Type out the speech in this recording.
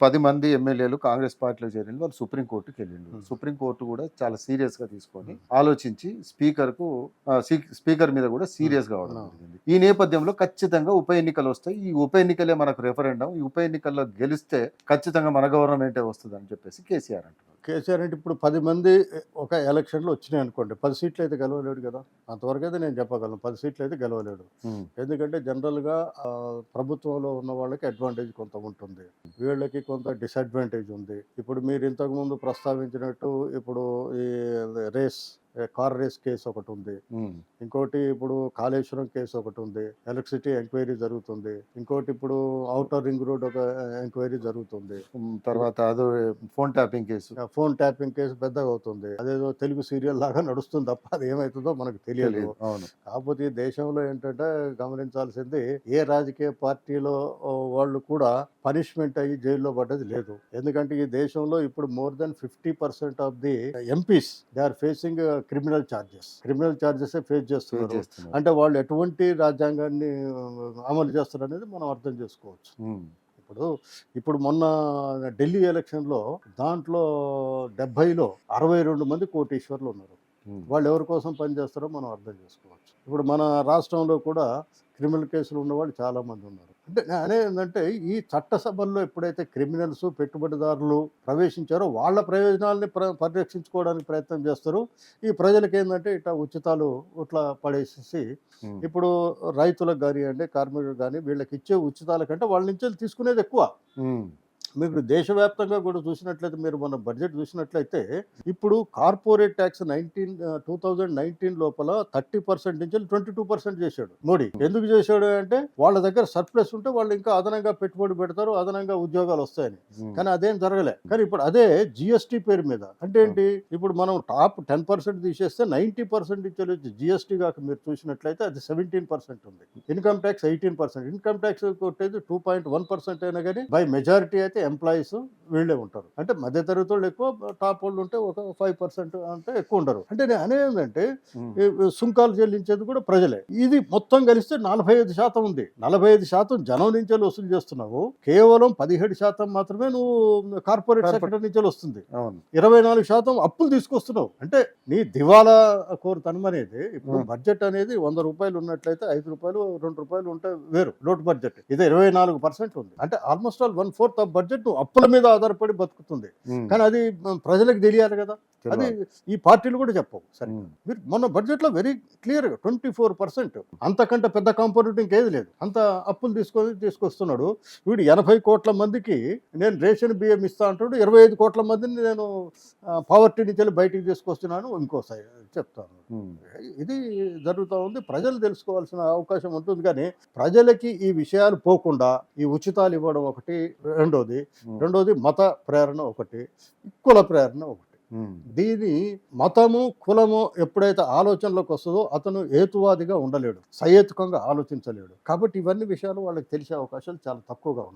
పది మంది ఎమ్మెల్యేలు కాంగ్రెస్ పార్టీలో చేరిన వాళ్ళు సుప్రీంకోర్టుకి వెళ్ళిండు. సుప్రీంకోర్టు కూడా చాలా సీరియస్గా తీసుకొని ఆలోచించి స్పీకర్కు ఆ, సీ- స్పీకర్ మీద కూడా సీరియస్గా అవడం Hmm. జరిగింది. ఈ నేపథ్యంలో ఖచ్చితంగా ఉప ఎన్నికలు వస్తాయి. ఈ ఉప ఎన్నికలే మనకు రెఫరెండం ఈ ఉప ఎన్నికల్లో గెలిస్తే ఖచ్చితంగా మన గవర్నమెంటే వస్తుంది అని చెప్పేసి కేసీఆర్ అంటున్నారు. కేసీఆర్ అంటే ఇప్పుడు పది మంది ఒక ఎలక్షన్లో వచ్చినాయి అనుకోండి పది సీట్లు అయితే గెలవలేడు కదా? అంతవరకు అయితే నేను చెప్పగలను పది సీట్లు అయితే గెలవలేడు. ఎందుకంటే జనరల్గా ప్రభుత్వంలో ఉన్న వాళ్ళకి అడ్వాంటేజ్ కొంత ఉంటుంది. వీళ్ళకి కొంత డిసడ్వాంటేజ్ ఉంది. ఇప్పుడు మీరు ఇంతకుముందు ప్రస్తావించినట్టు ఇప్పుడు ఈ రేస్ కార్ రేస్ కేసు ఒకటి ఉంది. ఇంకోటి ఇప్పుడు కాళేశ్వరం కేసు ఒకటి ఉంది. ఎలక్ట్రిసిటీ ఎంక్వైరీ జరుగుతుంది. ఇంకోటి ఇప్పుడు అవుటర్ రింగ్ రోడ్ ఒక ఎంక్వైరీ జరుగుతుంది. తర్వాత అదో phone tapping case. Phone tapping case పెద్దగా అవుతుంది. అదేదో తెలుగు సీరియల్ లాగా నడుస్తుంది తప్ప అది ఏమవుతుందో మనకు తెలియదు. అవును. కాకపోతే ఈ దేశంలో ఏంటంటే గమనించాల్సింది ఏ రాజకీయ పార్టీలో వాళ్ళు కూడా పనిష్మెంట్ అయ్యి జైల్లో పడ్డది లేదు. ఎందుకంటే ఈ దేశంలో ఇప్పుడు more than fifty percent of the MPs they are facing criminal charges criminal charges face చేస్తున్నారు అంటే వాళ్ళు ఎటువంటి రాజ్యాంగాన్ని అమలు చేస్తారు అనేది మనం అర్థం చేసుకోవచ్చు. ఇప్పుడు ఇప్పుడు మొన్న ఢిల్లీ ఎలక్షన్లో దాంట్లో డెబ్బైలో అరవై రెండు మంది కోటీశ్వర్లు ఉన్నారు. వాళ్ళు ఎవరి కోసం పనిచేస్తారో మనం అర్థం చేసుకోవచ్చు. ఇప్పుడు మన రాష్ట్రంలో కూడా క్రిమినల్ కేసులు ఉన్నవాళ్ళు చాలామంది ఉన్నారు. అంటే నేను అనేది ఏంటంటే ఈ చట్టసభల్లో ఎప్పుడైతే క్రిమినల్స్ పెట్టుబడిదారులు ప్రవేశించారో వాళ్ళ ప్రయోజనాల్ని ప్ర పరిరక్షించుకోవడానికి ప్రయత్నం చేస్తారు. ఈ ప్రజలకు ఏంటంటే ఇట్లా ఉచితాలు ఇట్లా పడేసేసి. ఇప్పుడు రైతులకు కానివ్వండి కార్మికులకు కానీ వీళ్ళకి ఇచ్చే ఉచితాల కంటే వాళ్ళ నుంచి తీసుకునేది ఎక్కువ. మీకు దేశవ్యాప్తంగా కూడా చూసినట్లయితే మీరు మన బడ్జెట్ చూసినట్లయితే ఇప్పుడు corporate tax nineteen two thousand nineteen లోపల థర్టీ పర్సెంట్ నుంచి ట్వంటీ టూ పర్సెంట్ చేశాడు మోడీ. ఎందుకు చేశాడు అంటే వాళ్ళ దగ్గర సర్ప్లస్ ఉంటే వాళ్ళు ఇంకా అదనంగా పెట్టుబడి పెడతారు అదనంగా ఉద్యోగాలు వస్తాయని. ఉమ్. కానీ అదేం జరగలే. కానీ ఇప్పుడు అదే జిఎస్టీ పేరు మీద అంటే ఏంటి? ఇప్పుడు మనం టాప్ టెన్ పర్సెంట్ తీసేస్తే నైంటీ పర్సెంట్ ఇచ్చే జిఎస్టీ కాక మీరు చూసినట్లయితే అది సెవెంటీన్ పర్సెంట్ ఉంది. Income tax eighteen percent. Income tax కొట్టేది టూ పాయింట్ వన్ పర్సెంట్ అయినా కానీ బై మెజారిటీ అయితే ఎంప్లాయీస్ వీళ్ళే ఉంటారు. అంటే మధ్య తరగతి వాళ్ళు ఎక్కువ టాప్ వాళ్ళు ఉంటే ఒక ఫైవ్ పర్సెంట్ అంటే ఎక్కువ ఉండరు. అంటే నేను అనేది ఏంటంటే ఉమ్. ఈ సుంకాలు చెల్లించేది కూడా ప్రజలే. ఇది మొత్తం కలిస్తే నలభై ఐదు శాతం ఉంది. నలభై ఐదు శాతం జనం నుంచే వసూలు చేస్తున్నావు. కేవలం పదిహేడు శాతం మాత్రమే నువ్వు కార్పొరేట్. సెక్టర్ నుంచే వస్తుంది. ఇరవై నాలుగు శాతం అప్పులు తీసుకొస్తున్నావు. అంటే నీ దివాలా కోరుతనం అనేది ఇప్పుడు. బడ్జెట్ అనేది వంద రూపాయలు ఉన్నట్లయితే ఐదు రూపాయలు రెండు రూపాయలు ఉంటే వేరు. లోటు బడ్జెట్. ఇది ఇరవై నాలుగు పర్సెంట్ ఉంది. అంటే almost all one fourth of budget నువ్వు అప్పుల మీద ఆధారపడి బతుకుతుంది. కానీ అది ప్రజలకు తెలియాలి కదా అది. ఈ పార్టీలు కూడా చెప్పవు సరే. మీరు మొన్న బడ్జెట్లో వెరీ క్లియర్గా ట్వంటీ ఫోర్ పర్సెంట్ అంతకంటే పెద్ద కాంపోనెంట్ ఇంకేది లేదు అంత అప్పులు తీసుకొని తీసుకొస్తున్నాడు వీడు ఎనభై కోట్ల మందికి నేను రేషన్ బియ్యం ఇస్తా అంటాడు ఇరవై ఐదు కోట్ల మందిని నేను పావర్టీ నుంచి బయటికి తీసుకొస్తున్నాను ఇంకోసారి చెప్తాను. ఇది జరుగుతూ ఉంది. ప్రజలు తెలుసుకోవాల్సిన అవకాశం ఉంటుంది. కానీ ప్రజలకి ఈ విషయాలు పోకుండా ఈ ఉచితాలు ఇవ్వడం ఒకటి రెండోది. రెండోది మత ప్రేరణ ఒకటి కుల ప్రేరణ ఒకటి. దీని మతము కులము ఎప్పుడైతే ఆలోచనలోకి వస్తుందో అతను హేతువాదిగా ఉండలేడు. సహేతుకంగా ఆలోచించలేడు. కాబట్టి ఇవన్నీ విషయాలు వాళ్ళకి తెలిసే అవకాశాలు చాలా తక్కువగా ఉన్నాయి.